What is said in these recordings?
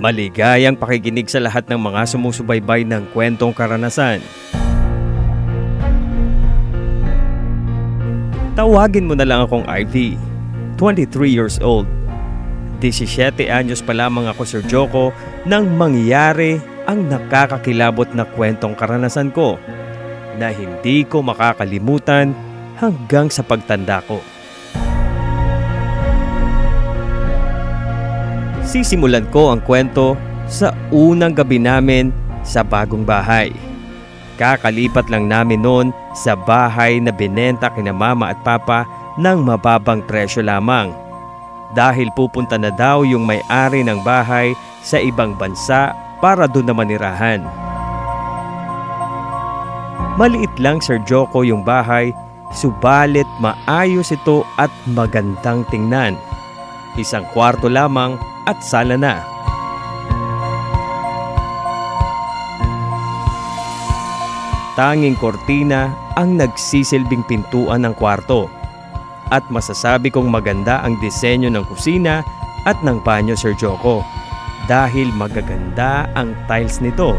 Maligayang pakikinig sa lahat ng mga sumusubaybay ng kwentong karanasan. Tawagin mo na lang akong Ivy, 23 years old. 17 anyos pa lamang ako Sir Joko nang mangyari ang nakakakilabot na kwentong karanasan ko na hindi ko makakalimutan hanggang sa pagtanda ko. Sisimulan ko ang kwento sa unang gabi namin sa bagong bahay. Kakalipat lang namin noon sa bahay na binenta kina mama at papa ng mababang presyo lamang. Dahil pupunta na daw yung may-ari ng bahay sa ibang bansa para doon na manirahan. Maliit lang Sir Joko yung bahay, subalit maayos ito at magandang tingnan. Isang kwarto lamang at sala na. Tanging kortina ang nagsisilbing pintuan ng kwarto. At masasabi kong maganda ang disenyo ng kusina at ng banyo Sir Joko dahil magaganda ang tiles nito.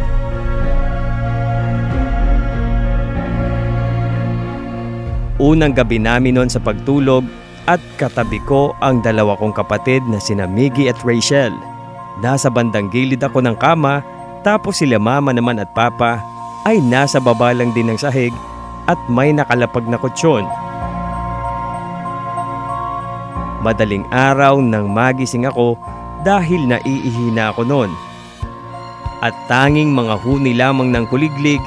Unang gabi namin noon sa pagtulog at katabi ko ang dalawa kong kapatid na sina Miggy at Rachel. Nasa bandang gilid ako ng kama tapos sila mama naman at papa ay nasa baba lang din ng sahig at may nakalapag na kutsyon. Madaling araw nang magising ako dahil naiihina ako noon. At tanging mga huni lamang ng kuliglig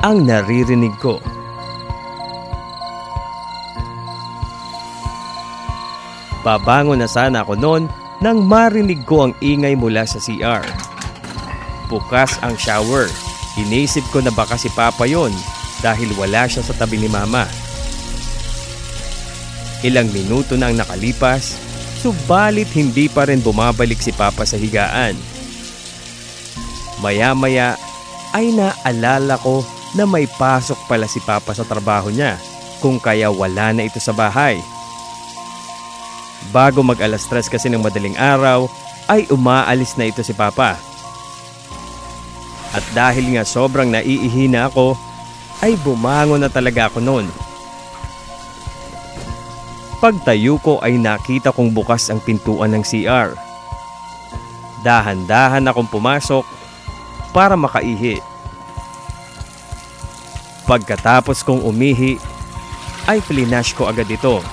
ang naririnig ko. Babangon na sana ako noon nang marinig ko ang ingay mula sa CR. Bukas ang shower. Inisip ko na baka si Papa yon dahil wala siya sa tabi ni Mama. Ilang minuto na ang nakalipas, subalit hindi pa rin bumabalik si Papa sa higaan. Maya-maya ay naalala ko na may pasok pala si Papa sa trabaho niya kung kaya wala na ito sa bahay. Bago mag alas tres kasi ng madaling araw, ay umaalis na ito si Papa. At dahil nga sobrang naiihina ako, ay bumangon na talaga ako noon. Pagtayo ko ay nakita kong bukas ang pintuan ng CR. Dahan-dahan akong pumasok para makaihi. Pagkatapos kong umihi, ay flinash ko agad ito.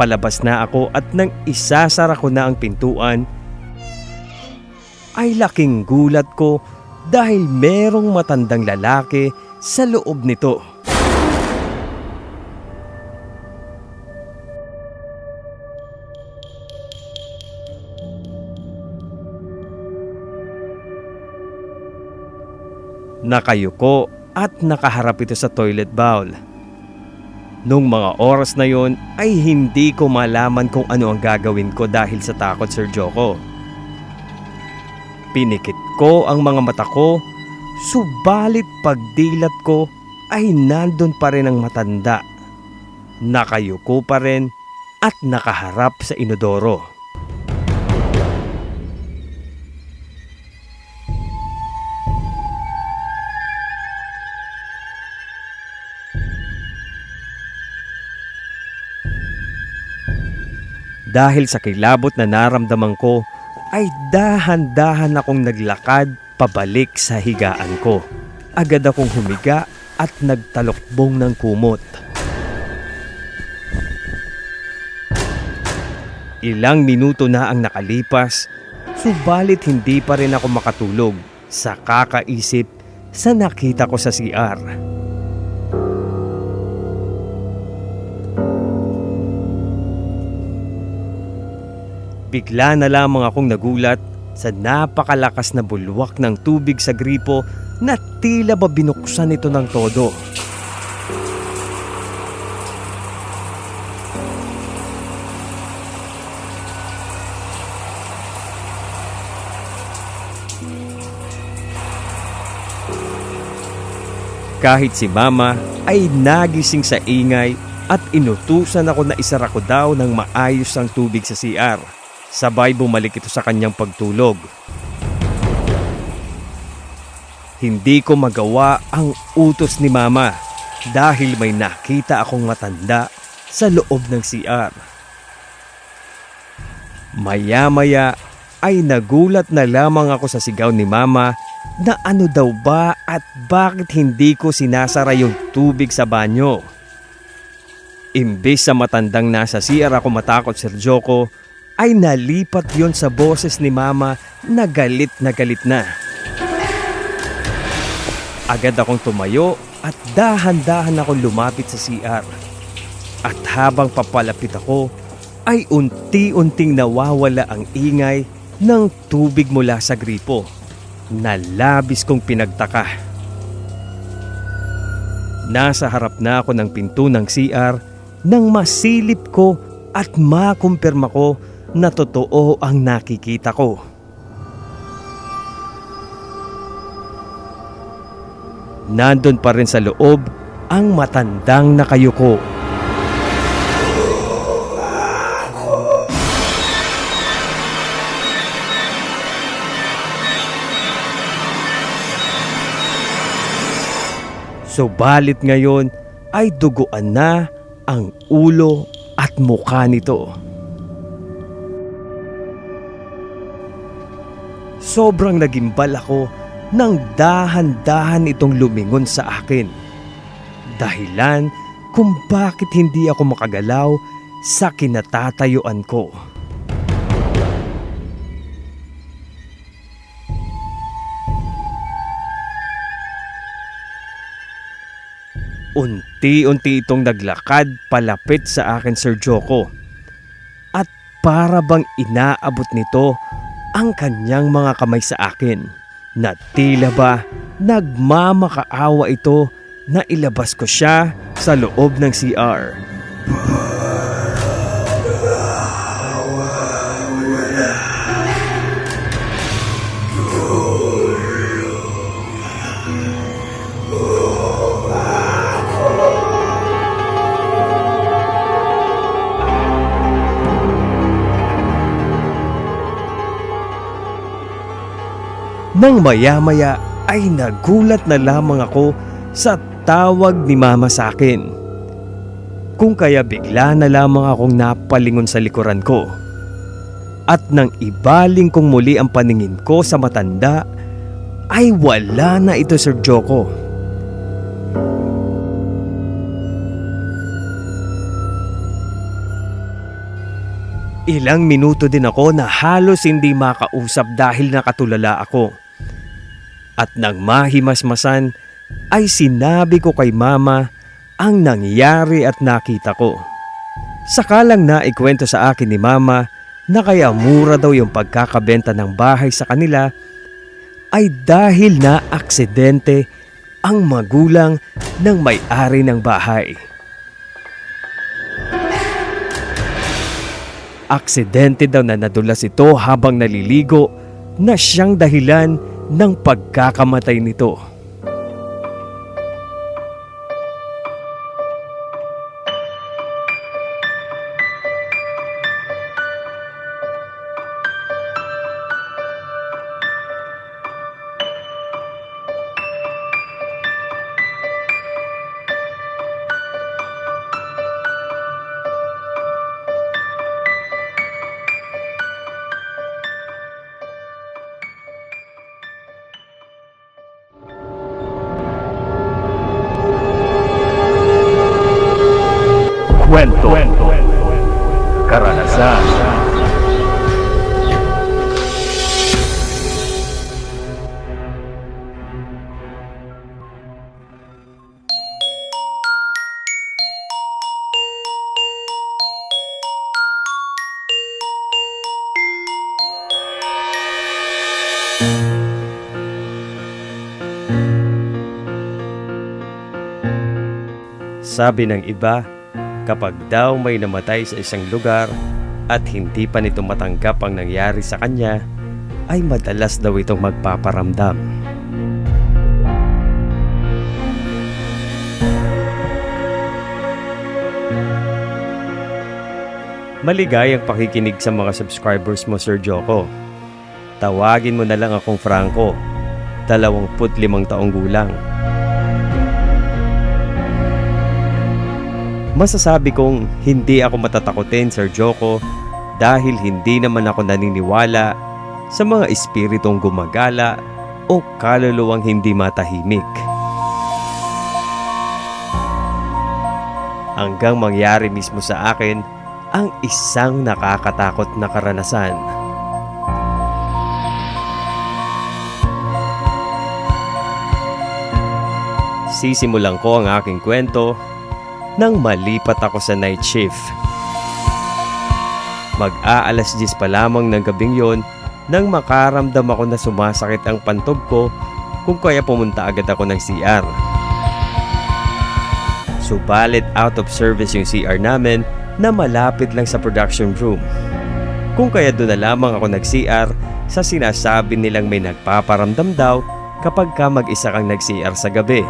Palabas na ako at nang isasara ko na ang pintuan, ay laking gulat ko dahil merong matandang lalaki sa loob nito. Nakayuko at nakaharap ito sa toilet bowl. Nung mga oras na yon ay hindi ko malaman kung ano ang gagawin ko dahil sa takot Sir Joko. Pinikit ko ang mga mata ko, subalit pagdilat ko ay nandun pa rin ang matanda. Nakayuko pa rin at nakaharap sa inodoro. Dahil sa kilabot na naramdaman ko, ay dahan-dahan akong naglakad pabalik sa higaan ko. Agad akong humiga at nagtalokbong ng kumot. Ilang minuto na ang nakalipas, subalit hindi pa rin ako makatulog sa kakaisip sa nakita ko sa CR. Bigla na lamang akong nagulat sa napakalakas na bulwak ng tubig sa gripo na tila ba binuksan ito ng todo. Kahit si mama ay nagising sa ingay at inutusan ako na isara ko daw ng maayos ang tubig sa CR. Sabay bumalik ito sa kanyang pagtulog. Hindi ko magawa ang utos ni mama dahil may nakita akong matanda sa loob ng CR. Maya-maya ay nagulat na lamang ako sa sigaw ni mama na ano daw ba at bakit hindi ko sinasara yung tubig sa banyo. Imbes sa matandang nasa CR ako matakot Sir Joko, ay nalipat yon sa boses ni mama na galit na galit na. Agad akong tumayo at dahan-dahan akong lumapit sa CR. At habang papalapit ako, ay unti-unting nawawala ang ingay ng tubig mula sa gripo na labis kong pinagtaka. Nasa harap na ako ng pinto ng CR nang masilip ko at makumpirma ko na totoo ang nakikita ko. Nandun pa rin sa loob ang matandang nakayuko. Subalit ngayon ay duguan na ang ulo at mukha nito. Sobrang nagimbal ako nang dahan-dahan itong lumingon sa akin. Dahilan kung bakit hindi ako makagalaw sa kinatatayuan ko. Unti-unti itong naglakad palapit sa akin Sir Joko. At para bang inaabot nito ang kanyang mga kamay sa akin na tila ba nagmamakaawa ito na ilabas ko siya sa loob ng CR. Nang maya-maya ay nagulat na lamang ako sa tawag ni mama sa akin. Kung kaya bigla na lamang akong napalingon sa likuran ko. At nang ibaling kong muli ang paningin ko sa matanda, ay wala na ito Sir Joko. Ilang minuto din ako na halos hindi makausap dahil nakatulala ako. At nang mahimasmasan ay sinabi ko kay mama ang nangyari at nakita ko. Sakalang na ikwento sa akin ni mama na kaya mura daw yung pagkakabenta ng bahay sa kanila ay dahil na aksidente ang magulang ng may-ari ng bahay. Aksidente daw na nadulas ito habang naliligo na siyang dahilan ng pagkakamatay nito. Sabi ng iba, kapag daw may namatay sa isang lugar at hindi pa nito matanggap ang nangyari sa kanya, ay madalas daw itong magpaparamdam. Maligayang pakikinig sa mga subscribers mo, Sir Joko. Tawagin mo na lang akong Franco, 25 taong gulang. Masasabi kong hindi ako matatakotin, Sir Joko, dahil hindi naman ako naniniwala sa mga espiritong gumagala o kaluluwang hindi matahimik. Hanggang mangyari mismo sa akin ang isang nakakatakot na karanasan. Sisimulan ko ang aking kwento nang malipat ako sa night shift. Mag-aalas 10 pa lamang ng gabing yon nang makaramdam ako na sumasakit ang pantog ko kung kaya pumunta agad ako ng CR. Subalit out of service yung CR namin na malapit lang sa production room. Kung kaya doon na lamang ako nag-CR sa sinasabi nilang may nagpaparamdam daw kapag ka mag-isa kang nag-CR sa gabi.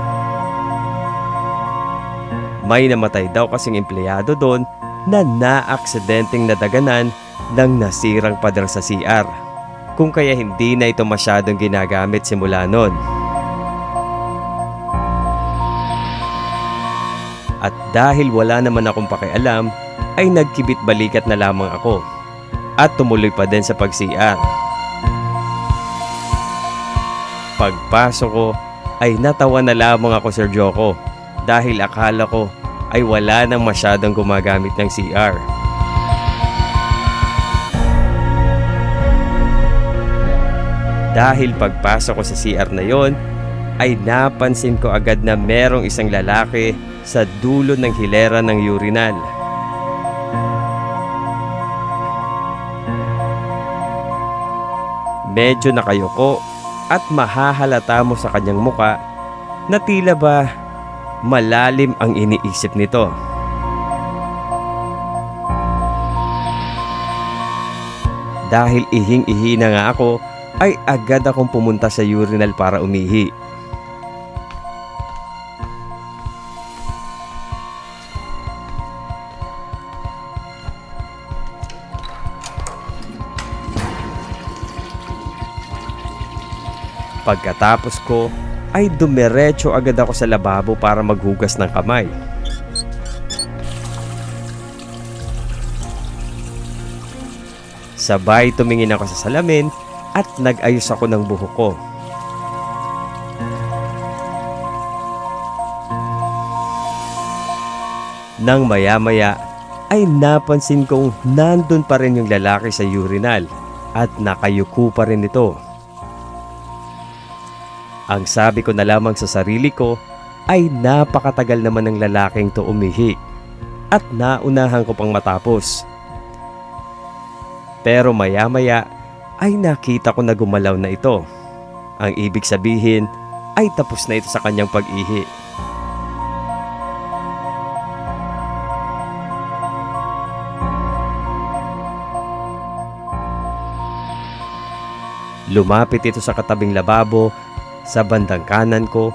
May namatay daw kasing empleyado doon na naaksidenteng nadaganan ng nasirang pader sa CR. Kung kaya hindi na ito masyadong ginagamit simula noon. At dahil wala naman akong pakialam, ay nagkibit balikat na lamang ako. At tumuloy pa din sa pag-CR. Pagpasok ko, ay natawa na lamang ako Sir Joko dahil akala ko ay wala nang masyadong gumagamit ng CR. Dahil pagpasok ko sa CR na yon, ay napansin ko agad na merong isang lalaki sa dulo ng hilera ng urinal. Medyo nakayoko at mahahalata mo sa kanyang muka na tila ba malalim ang iniisip nito. Dahil ihing-ihi na nga ako, ay agad akong pumunta sa urinal para umihi. Pagkatapos ko, ay dumiretso agad ako sa lababo para maghugas ng kamay. Sabay tumingin ako sa salamin at nag-ayos ako ng buhok ko. Nang maya-maya ay napansin kong nandun pa rin yung lalaki sa urinal at nakayuko pa rin ito. Ang sabi ko na lamang sa sarili ko ay napakatagal naman ng lalaking to umihi at naunahan ko pang matapos. Pero maya-maya ay nakita ko na gumalaw na ito. Ang ibig sabihin ay tapos na ito sa kanyang pag-ihi. Lumapit ito sa katabing lababo sa bandang kanan ko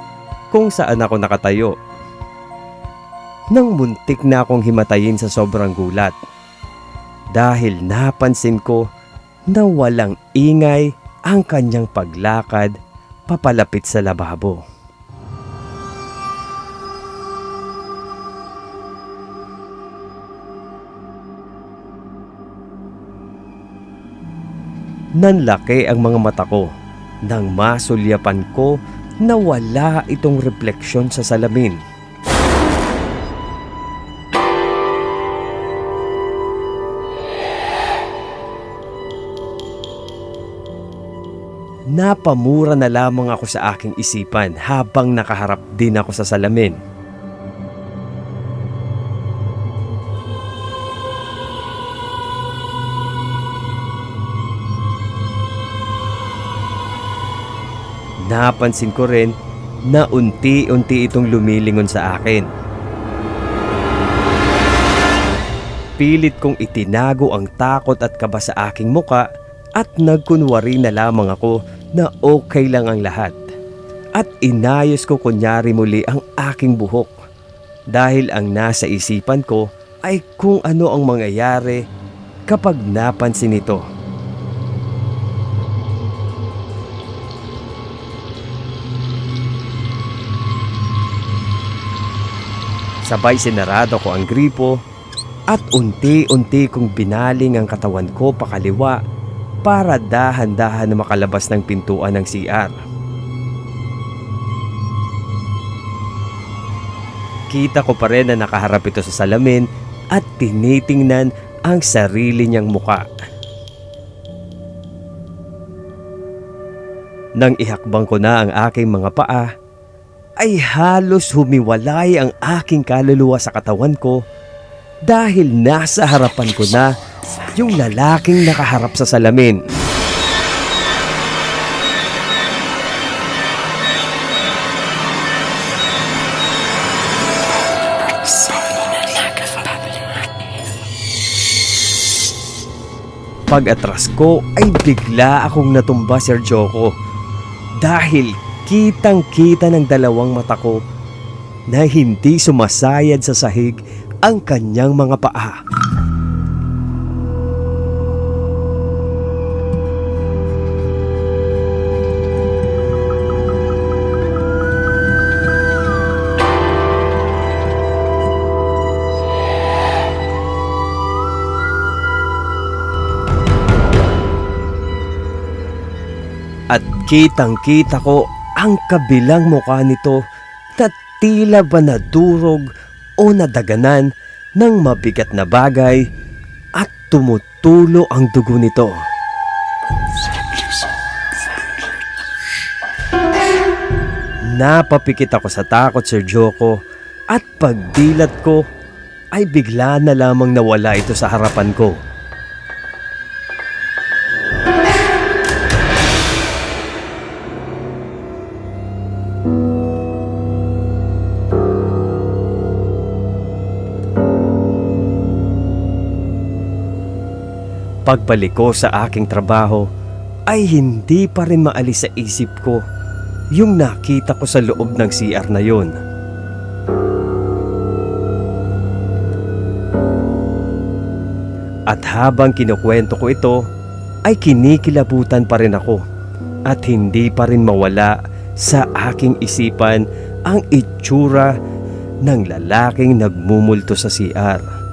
kung saan ako nakatayo. Nang muntik na akong himatayin sa sobrang gulat. Dahil napansin ko na walang ingay ang kanyang paglakad papalapit sa lababo. Nanlaki ang mga mata ko nang masulyapan ko na wala itong refleksyon sa salamin. Napamura na lamang ako sa aking isipan habang nakaharap din ako sa salamin. Napansin ko rin na unti-unti itong lumilingon sa akin. Pilit kong itinago ang takot at kaba sa aking muka at nagkunwari na lamang ako na okay lang ang lahat. At inayos ko kunyari muli ang aking buhok dahil ang nasa isipan ko ay kung ano ang mangyayari kapag napansin ito. Sabay sinarado ko ang gripo at unti-unti kong binaling ang katawan ko pakaliwa para dahan-dahan na makalabas ng pintuan ng CR. Kita ko pa rin na nakaharap ito sa salamin at tinitingnan ang sarili niyang muka. Nang ihakbang ko na ang aking mga paa, ay halos humiwalay ang aking kaluluwa sa katawan ko dahil nasa harapan ko na yung lalaking nakaharap sa salamin. Pag-atras ko ay bigla akong natumba Sir Joko dahil kitang kita ng dalawang mata ko na hindi sumasayad sa sahig ang kanyang mga paa. At kitang kita ko ang kabilang mukha nito na tila ba nadurog o nadaganan ng mabigat na bagay at tumutulo ang dugo nito. Napapikit ako sa takot Sir Joko at pagdilat ko ay bigla na lamang nawala ito sa harapan ko. Pagbalik ko sa aking trabaho ay hindi pa rin maalis sa isip ko yung nakita ko sa loob ng CR na yon. At habang kinukwento ko ito, ay kinikilabutan pa rin ako at hindi pa rin mawala sa aking isipan ang itsura ng lalaking nagmumulto sa CR.